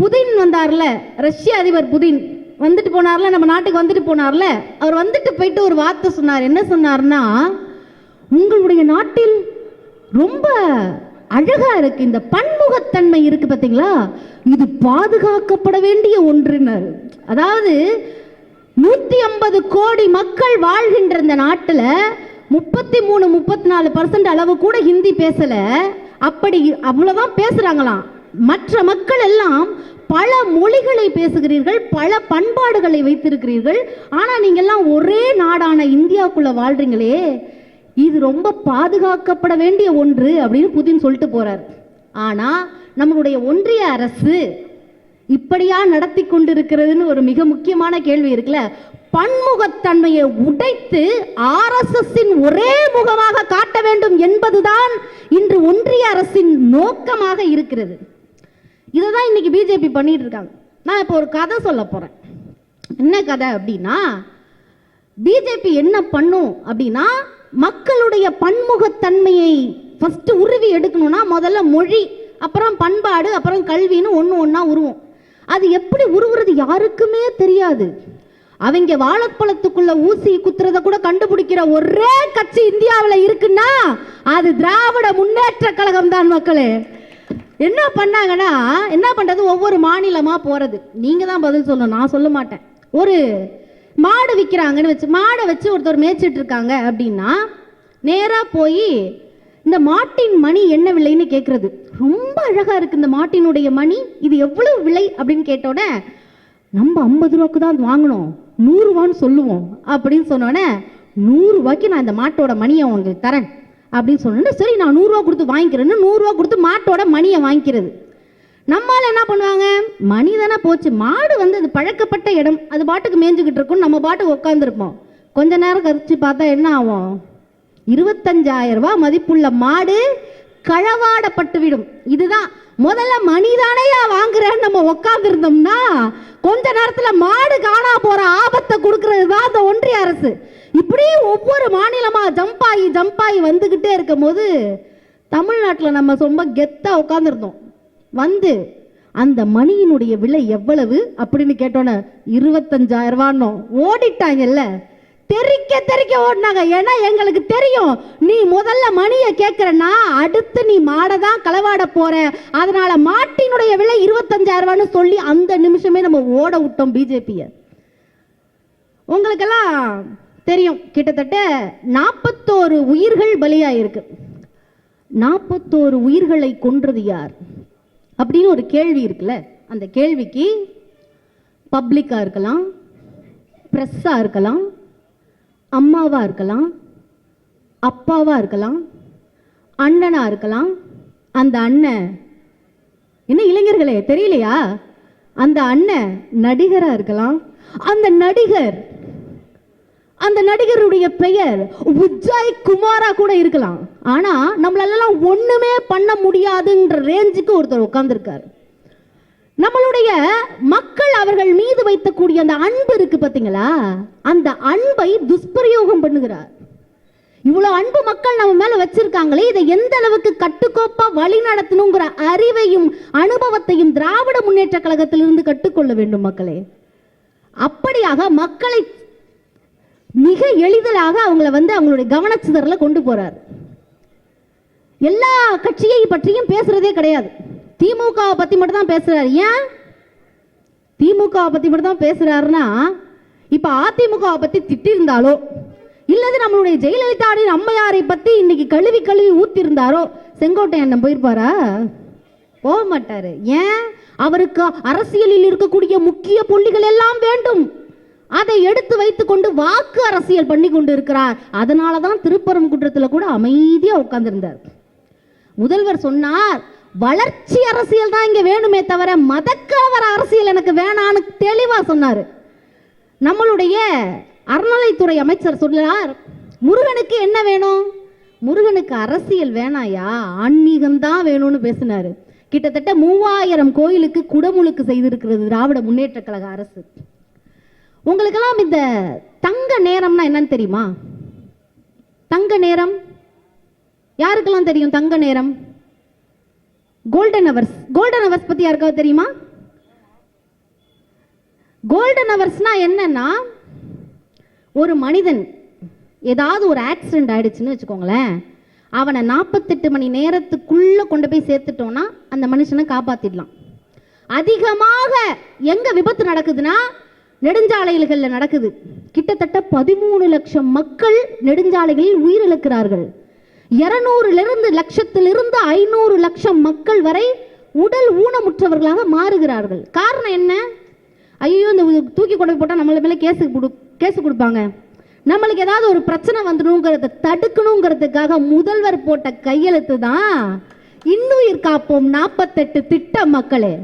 Putin வந்தார்ல ரஷ்ய அதிபர் Putin. வந்துட்டு போனார்ல நம்ம நாட்டுக்கு வந்துட்டு போனார்ல. அவர் வந்துட்டு போயிட்டு ஒரு வார்த்தை சொன்னார். என்ன சொன்னார்னா உங்களுடைய நாட்டில் ரொம்ப அழகா இருக்கு. இந்த பன்முகத்தன்மை இருக்கு பார்த்தீங்களா இது பாதுகாக்கப்பட வேண்டிய ஒன்றுனர். அதாவது நூத்தி ஐம்பது கோடி மக்கள் வாழ்கின்ற இந்த நாட்டில் முப்பத்தி மூணு முப்பத்தி நாலு பர்சன்ட் அளவு கூட ஹிந்தி பேசல. அப்படி அவ்வளவுதான் பேசுறாங்களாம். மற்ற மக்கள் எல்லாம் பல மொழிகளை பேசுகிறீர்கள் பல பண்பாடுகளை வைத்திருக்கிறீர்கள். ஆனால் நீங்கள்லாம் ஒரே நாடான இந்தியாவுக்குள்ளே வாழ்றீங்களே. இது ரொம்ப பாதுகாக்கப்பட வேண்டிய ஒன்று அப்படின்னு புதின் சொல்லிட்டு போகிறார் ஆனால் நம்மளுடைய ஒன்றிய அரசு இப்படியா நடத்தி கொண்டிருக்கிறதுன்னு ஒரு மிக முக்கியமான கேள்வி இருக்குல்ல. பன்முகத்தன்மையை உடைத்து ஆர்எஸ்எஸ்ஸின் ஒரே முகமாக காட்ட வேண்டும் என்பதுதான் இன்று ஒன்றிய அரசின் நோக்கமாக இருக்கிறது. இதை தான் இன்றைக்கி பிஜேபி பண்ணிட்டு இருக்காங்க நான் இப்போ ஒரு கதை சொல்ல போகிறேன் என்ன கதை அப்படின்னா பிஜேபி என்ன பண்ணும் அப்படின்னா மக்களுடைய பன்முகத்தன்மையை ஃபஸ்ட்டு உருவி எடுக்கணும்னா முதல்ல மொழி அப்புறம் பண்பாடு அப்புறம் கல்வின்னு ஒன்று ஒன்றா உருவும். அது எப்படி உருவுறது யாருக்குமே தெரியாது. அவங்க வாழைப்பழத்துக்குள்ள ஊசி குத்துறத கூட கண்டுபிடிக்கிற ஒரே கட்சி இந்தியாவில் இருக்குன்னா அது திராவிட முன்னேற்ற கழகம் தான் மக்களே. என்ன பண்ணாங்கன்னா என்ன பண்ணுறது ஒவ்வொரு மாநிலமாக போகிறது நீங்கள் தான் பதில் சொல்லணும். நான் சொல்ல மாட்டேன். ஒரு மாடு விற்கிறாங்கன்னு வச்சு மாடை வச்சு ஒருத்தர் மேய்ச்சிட்டு இருக்காங்க அப்படின்னா நேராக போய் இந்த மாட்டின் மணி என்ன விலைன்னு கேட்குறது ரொம்ப அழகாக இருக்குது இந்த மாட்டினுடைய மணி. இது எவ்வளோ விலை அப்படின்னு கேட்டோடனே நம்ம ஐம்பது ரூபாய்க்கு தான் வாங்கினோம் நூறுரூவான்னு சொல்லுவோம் அப்படின்னு சொன்னோடனே நூறுரூவாய்க்கு நான் இந்த மாட்டோட மணியை உங்களுக்கு தரேன். அப்படின்னு சொன்னோன்னே சரி நான் நூறுரூவா கொடுத்து வாங்கிக்கிறேன்னு நூறுரூவா கொடுத்து மாட்டோட மணியை வாங்கிக்கிறது. நம்மால் என்ன பண்ணுவாங்க? மணி தானே போச்சு. மாடு வந்து அது பழக்கப்பட்ட இடம். அது பாட்டுக்கு மேய்ஞ்சிக்கிட்டு இருக்கும் நம்ம பாட்டுக்கு உட்காந்துருப்போம் கொஞ்ச நேரம் கழிச்சு பார்த்தா என்ன ஆகும்? இருபத்தஞ்சாயிரம் ரூபாய் மதிப்புள்ள மாடு களவாடப்பட்டு விடும். இதுதான். முதல்ல மணிதானையா வாங்குறேன்னு நம்ம உட்காந்துருந்தோம்னா கொஞ்ச நேரத்துல மாடு காணா போற ஆபத்தை கொடுக்கறது தான் அந்த ஒன்றிய அரசு. இப்படியே ஒவ்வொரு மாநிலமாக ஜம்ப் ஆகி ஜம்ப் ஆகி வந்துக்கிட்டே இருக்கும் போது தமிழ்நாட்டில் நம்ம ரொம்ப கெத்தாக உட்காந்துருந்தோம் வந்து அந்த மணியினுடைய விலை எவ்வளவு அப்படின்னு கேட்டோன்னே இருபத்தஞ்சாயிரம் ரூபான்னோ ஓடிட்டாங்கல்ல. தெறிக்க தெறிக்க ஓடினாங்க. ஏன்னா எங்களுக்கு தெரியும். நீ முதல்ல மணியை கேட்குறன்னா அடுத்து நீ மாடை தான் களவாட போற அதனால மாட்டினுடைய விலை இருபத்தஞ்சாயிரம் ரூபான்னு சொல்லி அந்த நிமிஷமே நம்ம ஓட விட்டோம் பிஜேபியை உங்களுக்கெல்லாம் தெரியும். கிட்டத்தட்ட நாற்பத்தோரு உயிர்கள் பலியாயிருக்கு. நாற்பத்தோரு உயிர்களை கொன்றது யார்? அப்படின்னு ஒரு கேள்வி இருக்குல்ல. அந்த கேள்விக்கு பப்ளிக்காக இருக்கலாம் ப்ரெஸ்ஸாக இருக்கலாம் அம்மாவாக இருக்கலாம் அப்பாவாக இருக்கலாம் அண்ணனாக இருக்கலாம். அந்த அண்ணன் என்ன இளைஞர்களே தெரியலையா? அந்த அண்ணன் நடிகராக இருக்கலாம். அந்த நடிகர் அந்த நடிகருடைய பெயர் விஜய் குமாரா கூட இருக்கலாம். ஆனா நம்மளாலலாம் ஒண்ணுமே பண்ண முடியாதுன்ற ரேஞ்சுக்கு ஒருத்தர் உட்கார்ந்துருக்காரு. நம்மளுடைய மக்கள் அவர்கள் மீது வைத்தக்கூடிய அந்த அன்பு இருக்கு பார்த்தீங்களா அந்த அன்பை துஷ்பிரயோகம் பண்ணுகிறார். இவ்வளவு அன்பு மக்கள் நம்ம மேல வச்சிருக்காங்களே இதை எந்த அளவுக்கு கட்டுக்கோப்பா வழி நடத்தணுங்கிற அறிவையும் அனுபவத்தையும் திராவிட முன்னேற்ற கழகத்திலிருந்து கற்றுக்கொள்ள வேண்டும் மக்களே. அப்படியாக மக்களை மிக எளிதலாக அவங்கள வந்து அவங்களுடைய கவனச்சிதறல கொண்டு போறார். எல்லா கட்சியை பற்றியும் பேசுறதே கிடையாது. திமுகவை பத்தி மட்டும் தான் பேசுறாரு. ஏன்? திமுகவை பத்தி மட்டும் தான் பேசுறாருன்னா இப்ப அதிமுகவை பத்தி திட்டிருந்தாலோ இல்லது நம்மளுடைய ஜெயலலிதாவின் அம்மையாரை பத்தி இன்னைக்கு கழுவி கழுவி ஊத்திருந்தாரோ செங்கோட்டை அண்ணன் போயிருப்பாரா? போக மாட்டாரு. ஏன்? அவருக்கு அரசியலில் இருக்கக்கூடிய முக்கிய புள்ளிகள் எல்லாம் வேண்டும். அதை எடுத்து வைத்துக்கொண்டு வாக்கு அரசியல் பண்ணி கொண்டு இருக்கிறார் அதனால தான் திருப்பரங்குன்றத்தில் கூட அமைதியாக உட்கார்ந்திருந்தார். முதல்வர் சொன்னார் வளர்ச்சி அரசியல் தான் இங்கே வேணுமே தவிர மதக்கலவர அரசியல் எனக்கு வேணான்னு தெளிவாக சொன்னார். நம்மளுடைய அறநிலைத்துறை அமைச்சர் சொன்னார் முருகனுக்கு என்ன வேணும்? முருகனுக்கு அரசியல் வேணாயா? ஆன்மீகம்தான் வேணும்னு பேசினாரு. கிட்டத்தட்ட மூவாயிரம் கோயிலுக்கு குடமுழுக்கு செய்திருக்கிறது திராவிட முன்னேற்ற கழக அரசு. உங்களுக்கெல்லாம் இந்த தங்க நேரம்னா என்னன்னு தெரியுமா? தங்க நேரம்? யாருக்கெல்லாம் தெரியும் தங்க நேரம்? கோல்டன் அவர்ஸ் கோல்டன் அவர்ஸ் பத்தி யாருக்காவது தெரியுமா? கோல்டன் அவர்ஸ்னா என்னன்னா ஒரு மனிதன் ஏதாவது ஒரு ஆக்சிடென்ட் ஆயிடுச்சுன்னு வச்சுக்கோங்களேன். அவனை நாற்பத்தெட்டு மணி நேரத்துக்குள்ள கொண்டு போய் சேர்த்துட்டோம்னா அந்த மனுஷனை காப்பாத்திடலாம். அதிகமாக எங்க விபத்து நடக்குதுன்னா நெடுஞ்சாலைகளில் நடக்குது. கிட்டத்தட்ட பதிமூணு லட்சம் மக்கள் நெடுஞ்சாலைகளில் உயிரிழக்கிறார்கள். இருநூறிலிருந்து லட்சத்திலிருந்து ஐநூறு லட்சம் மக்கள் வரை உடல் ஊனமுற்றவர்களாக மாறுகிறார்கள். காரணம் என்ன? ஐயோ இந்த தூக்கி கொண்டு போட்டால் நம்மள மேலே கேஸு கொடு கேஸு கொடுப்பாங்க. நம்மளுக்கு ஏதாவது ஒரு பிரச்சனை வந்துடணுங்கிறத தடுக்கணுங்கிறதுக்காக முதல்வர் போட்ட கையெழுத்து தான் இன்னுயிர் காப்போம் நாற்பத்தெட்டு திட்டம் மக்களே.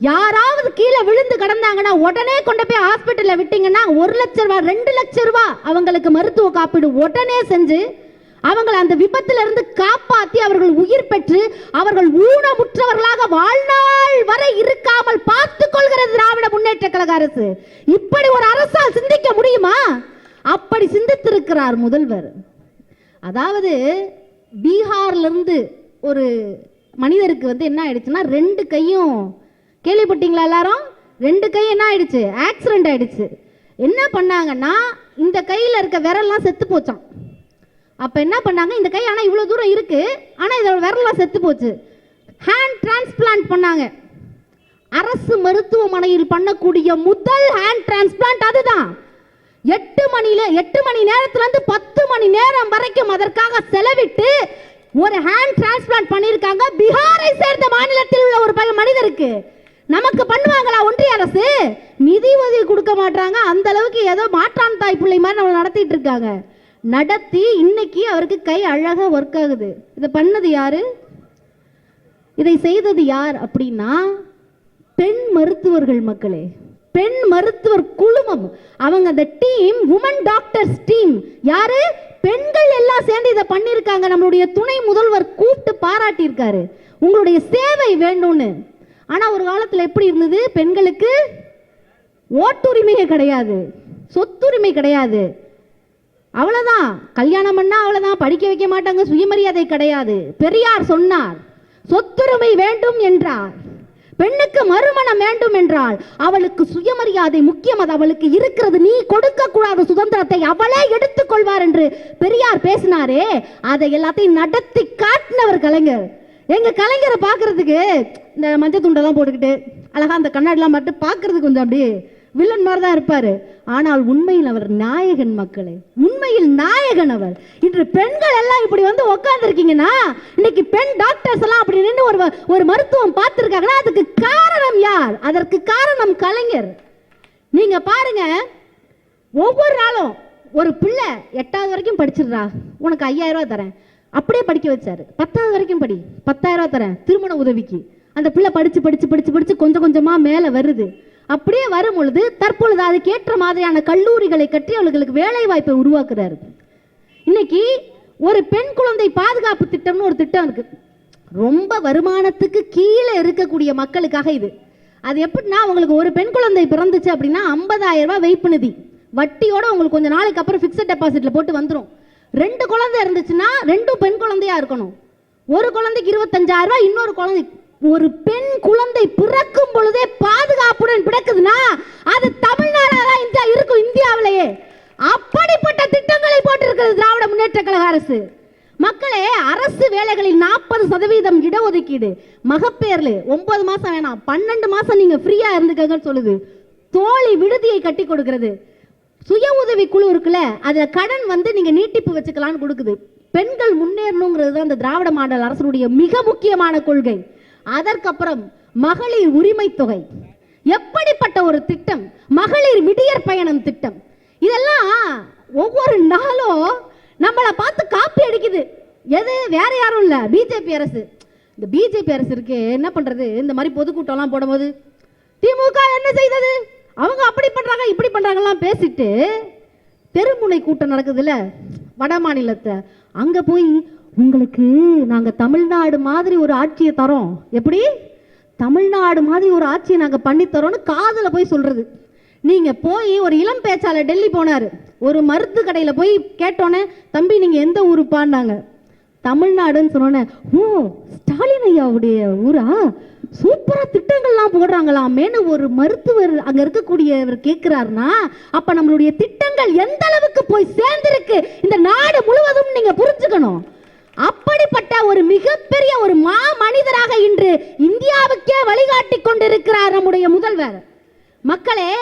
யாராவது கீழே விழுந்து கிடந்தாங்கன்னா உடனே கொண்டு போய் ஹாஸ்பிட்டலில் விட்டீங்கன்னா ஒரு லட்ச ரூபா ரெண்டு லட்ச ரூபா அவங்களுக்கு மருத்துவ காப்பீடு உடனே செஞ்சு அவங்களை அந்த விபத்திலிருந்து காப்பாத்தி அவர்கள் உயிர் பெற்று அவர்கள் ஊனமுற்றவர்களாக வாழ்நாள் வரை இருக்காமல் பார்த்துக் கொள்கிறது திராவிட முன்னேற்ற கழக அரசு. இப்படி ஒரு அரசால் சிந்திக்க முடியுமா? அப்படி சிந்தித்திருக்கிறார் முதல்வர். அதாவது பீகார்ல இருந்து ஒரு மனிதருக்கு வந்து என்ன ஆயிடுச்சுன்னா ரெண்டு கையும் கேள்விப்பட்டீங்களா எல்லாரும்? ரெண்டு கை என்ன ஆயிடுச்சு? ஆக்சிடென்ட் ஆயிடுச்சு. என்ன பண்ணாங்கன்னா இந்த கையில் இருக்க விரல்லாம் செத்து போச்சான் அப்போ என்ன பண்ணாங்க? இந்த கை ஆனால் இவ்வளோ தூரம் இருக்கு. ஆனால் இதோட விரல்லாம் செத்து போச்சு. ஹேண்ட் டிரான்ஸ்பிளான்ட் பண்ணாங்க. அரசு மருத்துவமனையில் பண்ணக்கூடிய முதல் ஹேண்ட் டிரான்ஸ்பிளான்ட் அதுதான். எட்டு மணில எட்டு மணி நேரத்துல இருந்து பத்து மணி நேரம் வரைக்கும் அதற்காக செலவிட்டு ஒரு ஹேண்ட் டிரான்ஸ்பிளான்ட் பண்ணியிருக்காங்க. பீகாரை சேர்ந்த மாநிலத்தில் உள்ள ஒரு பல மனிதருக்கு. நமக்கு பண்ணுவாங்களா ஒன்றிய அரசு? நிதி உதவி கொடுக்க மாட்டாங்க அந்த அளவுக்கு ஏதோ மாற்றான் தாய் பிள்ளை மாதிரி நம்மளை நடத்திட்டு இருக்காங்க. நடத்தி இன்னைக்கு அவருக்கு கை அழகாக ஒர்க் ஆகுது. இதை பண்ணது யாரு? இதை செய்தது யார் அப்படின்னா பெண் மருத்துவர்கள் மக்களே. பெண் மருத்துவர் குழுமம். அவங்க அந்த டீம் உமன் டாக்டர்ஸ் டீம் யாரு? பெண்கள் எல்லாம் சேர்ந்து இதை பண்ணியிருக்காங்க. நம்மளுடைய துணை முதல்வர் கூப்பிட்டு பாராட்டியிருக்காரு. உங்களுடைய சேவை வேண்டும்னு ஆனால் ஒரு காலத்தில் எப்படி இருந்தது? பெண்களுக்கு ஓட்டுரிமையே கிடையாது. சொத்துரிமை கிடையாது. அவ்வளோதான் கல்யாணம் பண்ணால் அவ்வளோதான் படிக்க வைக்க மாட்டாங்க. சுயமரியாதை கிடையாது. பெரியார் சொன்னார் சொத்துரிமை வேண்டும் என்றார். பெண்ணுக்கு மறுமணம் வேண்டும் என்றால் அவளுக்கு சுயமரியாதை முக்கியம். அது அவளுக்கு இருக்கிறது. நீ கொடுக்க கூடாத சுதந்திரத்தை அவளே எடுத்துக்கொள்வார் என்று பெரியார் பேசினாரே. அதை எல்லாத்தையும் நடத்தி காட்டினவர் கலைஞர். எங்க கலைஞரை பாக்குறதுக்கு இந்த மஞ்சள் துண்டெல்லாம் போட்டுக்கிட்டு அழகா அந்த கண்ணாடிலாம் மட்டும் பாக்குறதுக்கு கொஞ்சம் அப்படியே வில்லன் மாதிரி தான் இருப்பாரு. ஆனால் உண்மையில் அவர் நாயகன் மக்களே. உண்மையில் நாயகன் அவர். இன்று பெண்கள் எல்லாம் இப்படி வந்து உட்காந்துருக்கீங்கன்னா இன்னைக்கு பெண் டாக்டர்ஸ் எல்லாம் அப்படி நின்று ஒரு ஒரு மருத்துவம் பார்த்துருக்காங்கன்னா அதுக்கு காரணம் யார்? அதற்கு காரணம் கலைஞர். நீங்க பாருங்க ஒவ்வொரு நாளும் ஒரு பிள்ளை எட்டாவது வரைக்கும் படிச்சிடுறா. உனக்கு ஐயாயிரம் ரூபா தரேன். அப்படியே படிக்க வச்சாரு. பத்தாவது வரைக்கும் படி. பத்தாயிரம் ரூபா தரேன். திருமண உதவிக்கு. அந்த பிள்ளை படிச்சு படிச்சு படிச்சு படிச்சு கொஞ்சம் கொஞ்சமா மேலே வருது. அப்படியே வரும் பொழுது தற்பொழுது அதுக்கேற்ற மாதிரியான கல்லூரிகளை கட்டி அவர்களுக்கு வேலை வாய்ப்பை உருவாக்குறாரு. இன்னைக்கு ஒரு பெண் குழந்தை பாதுகாப்பு திட்டம்னு ஒரு திட்டம் இருக்கு. ரொம்ப வருமானத்துக்கு கீழே இருக்கக்கூடிய மக்களுக்காக இது. அது எப்படின்னா உங்களுக்கு ஒரு பெண் குழந்தை பிறந்துச்சு அப்படின்னா 50000 ரூபாய் வைப்பு நிதி. வட்டியோட உங்களுக்கு கொஞ்ச நாளைக்கு அப்புறம் ஃபிக்ஸட் டெபாசிட்ல போட்டு வந்துடும் ரெண்டு குழந்தை இருந்துச்சுன்னா ரெண்டும் பெண் குழந்தையா இருக்கணும். ஒரு குழந்தைக்கு இருபத்தஞ்சாயிரம் ரூபாய் இன்னொரு குழந்தை ஒரு பெண் குழந்தை பிறக்கும் பொழுதே பாதுகாப்புடன் பிறக்குதுன்னா அது தமிழ்நாடா இந்தியா இருக்கும் இந்தியாவிலேயே. அப்படிப்பட்ட திட்டங்களை போட்டிருக்கிறது திராவிட முன்னேற்ற கழக அரசு. மக்களே அரசு வேலைகளில் நாற்பது சதவீதம் இடஒதுக்கீடு. மகப்பேர்ல ஒன்பது மாசம் வேணாம் பன்னெண்டு மாசம் நீங்க ஃப்ரீயா இருந்துக்கங்கன்னு சொல்லுது. தோழி விடுதியை கட்டி கொடுக்கிறது. சுய உதவி குழு இருக்குல்ல அதுல கடன் வந்து நீங்க நீட்டிப்பு வச்சுக்கலாம்னு கொடுக்குது. பெண்கள் முன்னேறணுங்கிறது தான் இந்த திராவிட மாடல் அரசனுடைய மிக முக்கியமான கொள்கை. அதற்கப்புறம் மகளிர் உரிமை தொகை. எப்படிப்பட்ட ஒரு திட்டம்? மகளிர் விடியற் பயணம் திட்டம். இதெல்லாம் ஒவ்வொரு நாளும் நம்மளை பார்த்து காப்பி அடிக்குது. எது? வேற யாரும் இல்ல. பிஜேபி அரசு. இந்த பிஜேபி அரசு இருக்கு என்ன பண்றது? இந்த மாதிரி பொதுக்கூட்டம்லாம் போடும்போது திமுக என்ன செய்தது? அவங்க அப்படி பண்ணுறாங்க இப்படி பண்ணுறாங்கலாம் பேசிட்டு தெருமுனை கூட்டம் நடக்குதுல்ல வட மாநிலத்தை. அங்கே போய் உங்களுக்கு நாங்கள் தமிழ்நாடு மாதிரி ஒரு ஆட்சியை தரோம். எப்படி? தமிழ்நாடு மாதிரி ஒரு ஆட்சியை நாங்கள் பண்ணித்தரோன்னு காதில் போய் சொல்கிறது நீங்கள் போய் ஒரு இளம் பேச்சாளர் டெல்லி போனார். ஒரு மருந்து கடையில் போய் கேட்டோன்னே தம்பி நீங்கள் எந்த ஊருப்பான்னாங்க? தமிழ்நாடுன்னு சொன்னோன்னே ஓ ஸ்டாலின் ஐயாவுடைய ஊரா? சூப்பரா திட்டங்கள்லாம் போடுறாங்களாமேன்னு ஒரு மருத்துவர் அங்க இருக்கக்கூடியவர் கேட்கிறாருன்னா அப்ப நம்மளுடைய திட்டங்கள் எந்த அளவுக்கு போய் சேர்ந்திருக்கு? இந்த நாடு முழுவதும் நீங்க புரிஞ்சுக்கணும். அப்படிப்பட்ட ஒரு மிகப்பெரிய ஒரு மா மனிதராக இன்று இந்தியாவுக்கே வழிகாட்டி கொண்டிருக்கிறார் நம்முடைய முதல்வர். மக்களே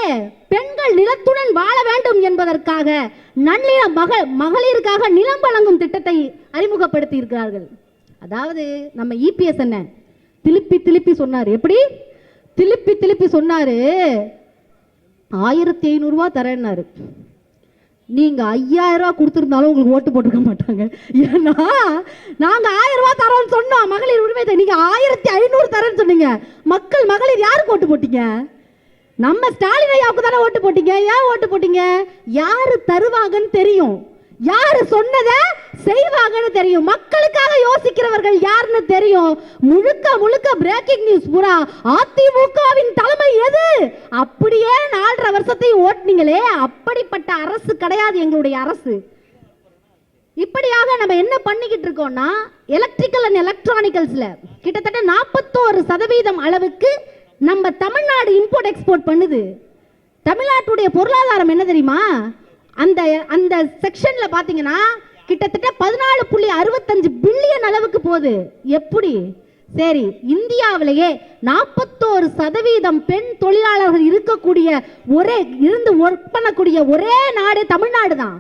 பெண்கள் நிலத்துடன் வாழ வேண்டும் என்பதற்காக நன்னில மக மகளிருக்காக நிலம் வழங்கும் திட்டத்தை அறிமுகப்படுத்தி இருக்கிறார்கள் அதாவது நம்ம இபிஎஸ் என்ன? திருப்பி திருப்பி சொன்னார். எப்படி? திருப்பி திருப்பி சொன்னார். ஆயிரத்தி ஐநூறுரூவா தரேன்னாரு. நீங்கள் ஐயாயிரம் ரூபா கொடுத்துருந்தாலும் உங்களுக்கு ஓட்டு போட்டுக்க மாட்டாங்க. ஏன்னா நாங்கள் ஆயிரம் ரூபா தரோம்னு சொன்னோம் மகளிர் உரிமை நீங்கள் ஆயிரத்தி ஐநூறு தரேன்னு சொன்னீங்க. மக்கள் மகளிர் யாருக்கு ஓட்டு போட்டீங்க? நம்ம ஸ்டாலின் ஐயாவுக்கு தானே ஓட்டு போட்டீங்க. ஏன் ஓட்டு போட்டீங்க? யாரு தருவாங்கன்னு தெரியும். யாரு சொன்னத செய்வாங்கன்னு தெரியும். மக்களுக்காக யோசிக்கிறவர்கள் யாருன்னு தெரியும். முழுக்க முழுக்க பிரேக்கிங் நியூஸ் பூரா அதிமுகவின் தலைமை எது? அப்படியே நாலரை வருஷத்தை ஓட்டுனீங்களே அப்படிப்பட்ட அரசு கிடையாது எங்களுடைய அரசு. இப்படியாக நம்ம என்ன பண்ணிக்கிட்டு இருக்கோம்னா எலக்ட்ரிக்கல் அண்ட் எலக்ட்ரானிக்கல்ஸ்ல கிட்டத்தட்ட நாற்பத்தோரு சதவீதம் அளவுக்கு நம்ம தமிழ்நாடு இம்போர்ட் எக்ஸ்போர்ட் பண்ணுது. தமிழ்நாட்டுடைய பொருளாதாரம் என்ன தெரியுமா? அந்த அந்த செக்ஷன்ல பாத்தீங்கன்னா கிட்டத்தட்ட பதினாலு புள்ளி அறுபத்தஞ்சு பில்லியன் அளவுக்கு போகுது. எப்படி? சரி இந்தியாவிலேயே நாற்பத்தோரு சதவீதம் பெண் தொழிலாளர்கள் இருக்கக்கூடிய ஒரே இருந்து ஒர்க் பண்ணக்கூடிய ஒரே நாடு தமிழ்நாடு தான்.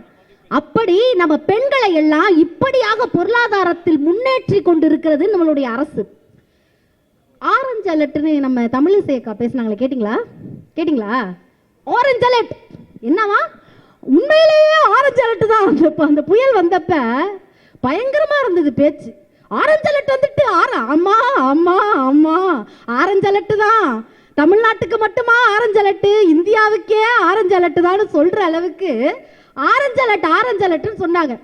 அப்படி நம்ம பெண்களை எல்லாம் இப்படியாக பொருளாதாரத்தில் முன்னேற்றி கொண்டிருக்கிறது நம்மளுடைய அரசு. ஆரஞ்சு அலர்ட்னு நம்ம தமிழிசையக்கா பேசுனாங்களே கேட்டிங்களா? கேட்டிங்களா? ஆரஞ்சு அலர்ட் என்னவா? உண்மையிலேயே ஆரஞ்சு அலர்ட் தான் அந்த அந்த புயல் வந்தப்ப பயங்கரமா இருந்தது பேச்சு. ஆரஞ்சு அலர்ட் வந்துட்டு ஆர அம்மா அம்மா அம்மா ஆரஞ்சு அலர்ட் தான். தமிழ்நாட்டுக்கு மட்டுமா ஆரஞ்சு அலர்ட் இந்தியாவுக்கே ஆரஞ்சு அலர்ட் தான் சொல்ற அளவுக்கு ஆரஞ்சு அலர்ட் ஆரஞ்சு அலர்ட்னு சொன்னாங்க.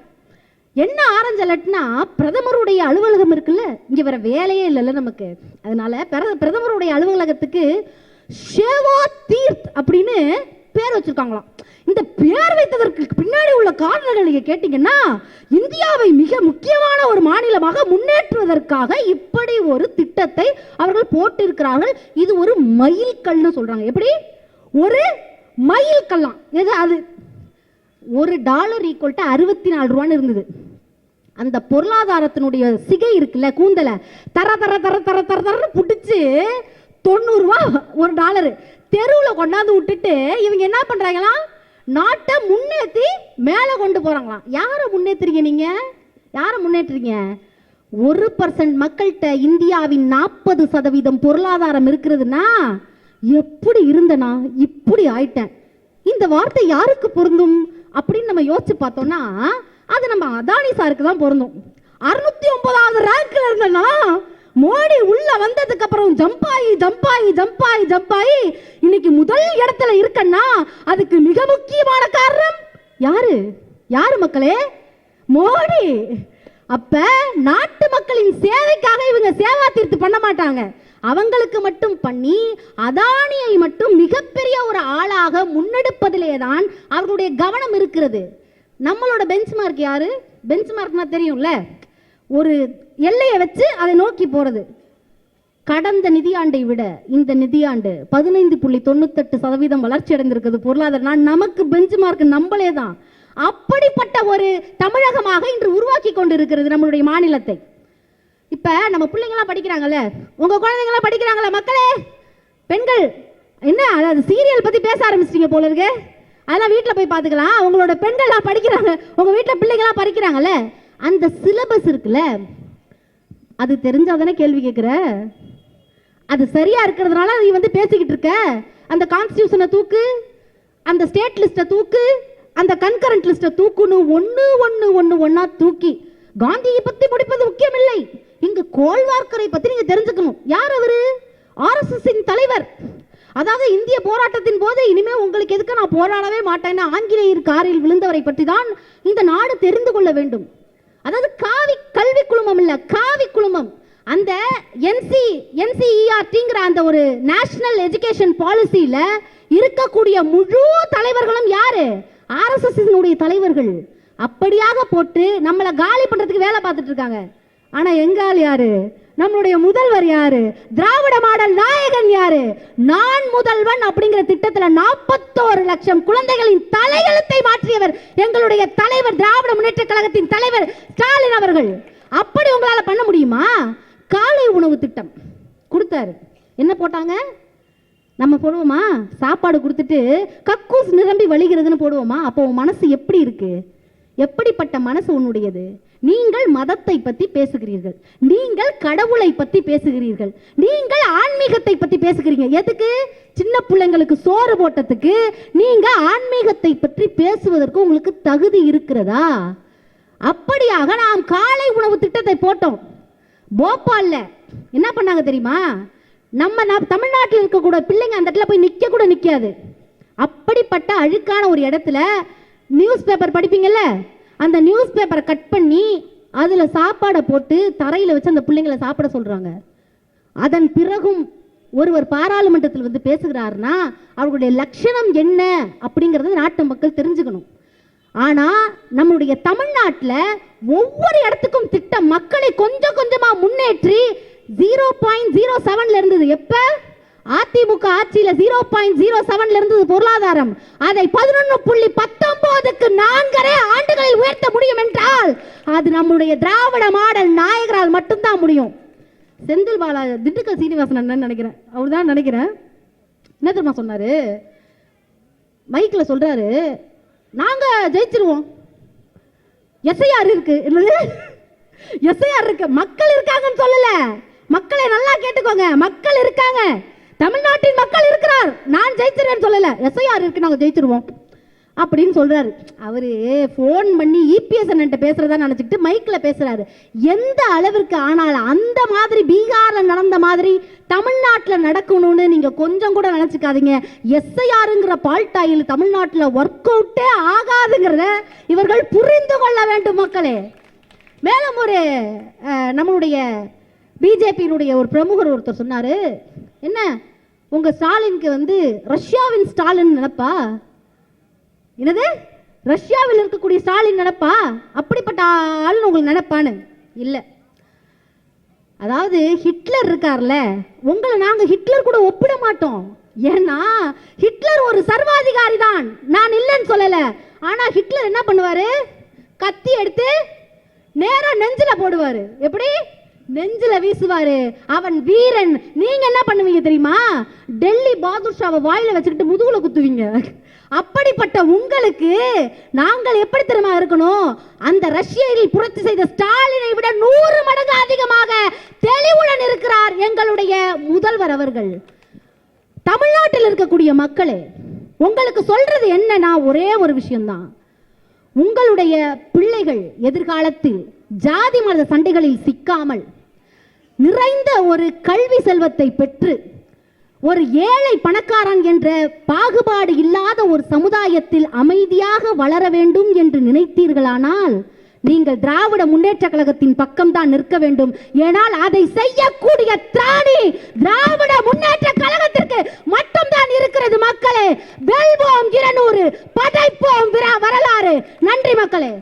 என்ன ஆரஞ்சு அலர்ட்னா பிரதமருடைய அலுவலகம் இருக்குல்ல இங்க வேற வேலையே இல்லைல்ல நமக்கு. அதனால பிரதமருடைய அலுவலகத்துக்கு ஷேவா தீர்த் அப்படின்னு பேர் வச்சிருக்காங்களாம். இந்த பேர் வைத்ததற்கு பின்னாடி உள்ள காரணங்கள் நீங்க கேட்டீங்கன்னா இந்தியாவை மிக முக்கியமான ஒரு மாநிலமாக முன்னேற்றுவதற்காக இப்படி ஒரு திட்டத்தை அவர்கள் போட்டிருக்கிறார்கள். இது ஒரு மைல்கல்னு சொல்றாங்க. எப்படி? ஒரு மயில் கல்லாம். எது அது? ஒரு டாலர் ஈக்குவல் டு அறுபத்தி நாலு ரூபான்னு இருந்தது. அந்த பொருளாதாரத்தினுடைய சிகை இருக்குல்ல கூந்தலை தர தர தர தர தர தரன்னு பிடிச்சி தொண்ணூறுரூவா ஒரு டாலரு. தெருவில் கொண்டாந்து விட்டுட்டு இவங்க என்ன பண்ணுறாங்களாம் நாட்டை முன்னேற்றி மேலே கொண்டு போகிறாங்களாம் யாரை முன்னேற்றுறீங்க நீங்கள் யாரை முன்னேற்றுறீங்க ஒரு பர்சன்ட் மக்கள்கிட்ட இந்தியாவின் நாற்பது சதவீதம் பொருளாதாரம் இருக்கிறதுனா எப்படி இருந்தனா? இப்படி ஆயிட்டேன். இந்த வார்த்தை யாருக்கு பொருந்தும்? அப்படின்னு நம்ம யோசிச்சு பார்த்தோம்னா அது நம்ம அதானி சாருக்கு தான் பொருந்தும். அறுநூத்தி ஒன்பதாவது ரேங்க்ல இருந்தனா மோடி உள்ள வந்ததுக்கு அப்புறம் ஜம்ப் ஆகி ஜம்ப் ஆகி ஜம்ப் ஆகி ஜம்ப் ஆகி இன்னைக்கு முதல் இடத்துல இருக்கன்னா அதுக்கு மிக முக்கியமான காரணம் யாரு? யாரு மக்களே? மோடி. அப்ப நாட்டு மக்களின் சேவைக்காக இவங்க சேவா தீர்த்து பண்ண மாட்டாங்க. அவங்களுக்கு மட்டும் பண்ணி அதானியை மட்டும் மிகப்பெரிய ஒரு ஆளாக முன்னெடுப்பதிலே தான் அவர்களுடைய கவனம் இருக்கிறது. நம்மளோட பெஞ்ச் மார்க் யாரு? பெஞ்ச் மார்க்னா தெரியும்ல? ஒரு எல்லையை வச்சு அதை நோக்கி போகிறது கடந்த நிதியாண்டை விட இந்த நிதியாண்டு பதினைந்து புள்ளி தொண்ணூத்தெட்டு சதவீதம் வளர்ச்சி அடைந்திருக்கிறது. பொருளாதார நான் நமக்கு பெஞ்ச் மார்க் நம்மளே தான். அப்படிப்பட்ட ஒரு தமிழகமாக இன்று உருவாக்கி கொண்டிருக்கிறது நம்மளுடைய மாநிலத்தை. இப்ப நம்ம பிள்ளைங்களாம் படிக்கிறாங்கல்ல? உங்க குழந்தைங்களாம் படிக்கிறாங்களா மக்களே? பெண்கள் என்ன? அதாவது சீரியல் பத்தி பேச ஆரம்பிச்சிட்டீங்க போல இருக்கு. அதெல்லாம் வீட்டில் போய் பார்த்துக்கலாம். உங்களோட பெண்கள்லாம் படிக்கிறாங்க. உங்க வீட்டில் பிள்ளைங்களாம் படிக்கிறாங்கல்ல? அந்த சிலபஸ் இருக்குல்ல அது தெரிஞ்சாதானே கேள்வி கேட்குற அது சரியா இருக்கிறதுனால நீ வந்து பேசிக்கிட்டு இருக்க. அந்த கான்ஸ்டியூஷனை தூக்கு அந்த ஸ்டேட் லிஸ்ட்டை தூக்கு அந்த கன்கரண்ட் லிஸ்ட்டை தூக்குன்னு ஒன்று ஒன்று ஒன்று ஒன்றா தூக்கி காந்தியை பற்றி முடிப்பது முக்கியமில்லை. இங்கு கோல்வார்க்கரை பற்றி நீங்கள் தெரிஞ்சுக்கணும். யார் அவரு? ஆர்எஸ்எஸ்ஸின் தலைவர். அதாவது இந்திய போராட்டத்தின் போது இனிமே உங்களுக்கு எதுக்கு நான் போராடவே மாட்டேன்னு ஆங்கிலேயர் காரில் விழுந்தவரை பற்றி தான் இந்த நாடு தெரிந்து கொள்ள வேண்டும். அதாவது காவி கல்வி குழுமம் இல்ல காவி குழுமம். அந்த என்சி என்சிஇஆர்டிங்கிற அந்த ஒரு நேஷனல் எஜுகேஷன் பாலிசியில இருக்கக்கூடிய முழு தலைவர்களும் யாரு? ஆர்எஸ்எஸ் தலைவர்கள். அப்படியாக போட்டு நம்மளை காலி பண்றதுக்கு வேலை பார்த்துட்டு இருக்காங்க. ஆனா எங்கால் யாரு? நம்மளுடைய முதல்வர் யாரு? திராவிட மாடல் நாயகன் யாரு? நான் முதல்வன் அப்படிங்கிற திட்டத்துல நாற்பத்தோரு லட்சம் குழந்தைகளின் தலையெழுத்தை மாற்றியவர் எங்களுடைய தலைவர் திராவிட முன்னேற்ற கழகத்தின் தலைவர் ஸ்டாலின் அவர்கள். அப்படி உங்களால பண்ண முடியுமா? காலை உணவு திட்டம் கொடுத்தாரு. என்ன போட்டாங்க? நம்ம போடுவோமா? சாப்பாடு கொடுத்துட்டு கக்கூஸ் நிரம்பி வழிகிறதுன்னு போடுவோமா? அப்போ உன் மனசு எப்படி இருக்கு? எப்படிப்பட்ட மனசு உன்னுடையது? நீங்கள் மதத்தை பத்தி பேசுகிறீர்கள். நீங்கள் கடவுளை பத்தி பேசுகிறீர்கள். நீங்கள் ஆன்மீகத்தை பத்தி பேசுகிறீங்க. எதுக்கு? சின்ன பிள்ளைங்களுக்கு சோறு போட்டதுக்கு நீங்க ஆன்மீகத்தை பற்றி பேசுவதற்கு உங்களுக்கு தகுதி இருக்கிறதா? அப்படியாக நாம் காலை உணவு திட்டத்தை போட்டோம். போபால்ல. என்ன பண்ணாங்க தெரியுமா? நம்ம நா- தமிழ்நாட்டில் இருக்கக்கூட பிள்ளைங்க அந்த இடத்துல போய் நிற்க கூட நிற்காது அப்படிப்பட்ட அழுக்கான ஒரு இடத்துல நியூஸ் பேப்பர் படிப்பீங்கல்ல? அந்த நியூஸ் பேப்பரை கட் பண்ணி அதில் சாப்பாடை போட்டு தரையில் வச்சு அந்த பிள்ளைங்களை சாப்பிட சொல்கிறாங்க அதன் பிறகும் ஒருவர் பாராளுமன்றத்தில் வந்து பேசுகிறாருன்னா அவருடைய லட்சணம் என்ன அப்படிங்கிறத நாட்டு மக்கள் தெரிஞ்சுக்கணும். ஆனால் நம்மளுடைய தமிழ்நாட்டில் ஒவ்வொரு இடத்துக்கும் திட்டம் மக்களை கொஞ்சம் கொஞ்சமாக முன்னேற்றி ஜீரோ பாயிண்ட் ஜீரோ செவன்ல இருந்தது எப்போ? அதிமுக ஆட்சியில ஜீரோ பாயிண்ட் ஜீரோ செவன்ல இருந்தது பொருளாதாரம். அதை பதினொன்று புள்ளி பத்தொன்பதுக்கு நான்கரை ஆண்டுகளில் உயர்த்த முடியும் என்றால் அது நம்முடைய திராவிட மாடல் நாயகரால் மட்டும்தான் முடியும். செந்தில் பாலா திண்டுக்கல் சீனிவாசன் அண்ணன் நினைக்கிறேன். அவர் தான் நினைக்கிறேன். என்ன தெரியுமா சொன்னாரு? மைக்கில் சொல்றாரு நாங்க ஜெயிச்சிருவோம். எஸ்ஐஆர் இருக்கு. என்னது? எஸ்ஐஆர் இருக்கு. மக்கள் இருக்காங்கன்னு சொல்லல. மக்களை நல்லா கேட்டுக்கோங்க. மக்கள் இருக்காங்க. தமிழ்நாட்டின் மக்கள் இருக்கிறார். நான் ஜெயிச்சிருவேன்னு சொல்லல. எஸ்ஐஆர் இருக்கு நாங்க ஜெயிச்சிருவோம். அப்படின்னு சொல்றாரு. அவரு ஃபோன் பண்ணி இபிஎஸ் அண்ணன்ட்ட பேசுறதா நினைச்சுக்கிட்டு மைக்ல பேசுறாரு. எந்த அளவிற்கு ஆனால் அந்த மாதிரி பீகார்ல நடந்த மாதிரி தமிழ்நாட்டில் நடக்கணும்னு நீங்க கொஞ்சம் கூட நினைச்சுக்காதீங்க. எஸ்ஐஆருங்கிற பால்டாயில் தமிழ்நாட்டில் ஒர்க் அவுட்டே ஆகாதுங்கிறத இவர்கள் புரிந்து கொள்ள வேண்டும் மக்களே. மேலும் ஒரு நம்மளுடைய பிஜேபியினுடைய ஒரு பிரமுகர் ஒருத்தர் சொன்னாரு. என்ன? உங்க ஸ்டாலினுக்கு வந்து ரஷ்யாவின் ஸ்டாலின் நினைப்பா? என்னது? ரஷ்யாவில் இருக்கக்கூடிய ஸ்டாலின் நினைப்பா? அப்படிப்பட்ட ஆளுன்னு உங்களுக்கு நினைப்பான்னு? இல்லை. அதாவது ஹிட்லர் இருக்கார்ல உங்களை நாங்கள் ஹிட்லர் கூட ஒப்பிட மாட்டோம். ஏன்னா ஹிட்லர் ஒரு சர்வாதிகாரி தான். நான் இல்லைன்னு சொல்லல. ஆனா ஹிட்லர் என்ன பண்ணுவாரு? கத்தி எடுத்து நேரா நெஞ்சில போடுவாரு. எப்படி? நெஞ்சில வீசுவாரு. அவன் வீரன். நீங்க என்ன பண்ணுவீங்க தெரியுமா? டெல்லி பாதுர் ஷாவை வாயில வச்சுக்கிட்டு முதுகுல குத்துவீங்க. அப்படிப்பட்ட உங்களுக்கு நாங்கள் எப்படி தெரியுமா இருக்கணும்? அந்த ரஷ்யரில் புரட்சி செய்த ஸ்டாலினை விட நூறு மடங்கு அதிகமாக தெளிவுடன் இருக்கிறார் எங்களுடைய முதல்வர் அவர்கள். தமிழ்நாட்டில் இருக்கக்கூடிய மக்களே உங்களுக்கு சொல்றது என்னன்னா ஒரே ஒரு விஷயம்தான். உங்களுடைய பிள்ளைகள் எதிர்காலத்தில் ஜாதி மத சண்டைகளில் சிக்காமல் நிறைந்த ஒரு கல்வி செல்வத்தை பெற்று ஒரு ஏழை பணக்காரன் என்ற பாகுபாடு இல்லாத ஒரு சமுதாயத்தில் அமைதியாக வளர வேண்டும் என்று நினைத்தீர்களானால் நீங்கள் திராவிட முன்னேற்ற கழகத்தின் பக்கம் தான் நிற்க வேண்டும். ஏனால் அதை செய்யக்கூடிய திராணி திராவிட முன்னேற்ற கழகத்திற்கு மட்டும்தான் இருக்கிறது மக்களே. வெல்வோம் இருநூறு பதைப்போம் வரலாறு. நன்றி மக்களே.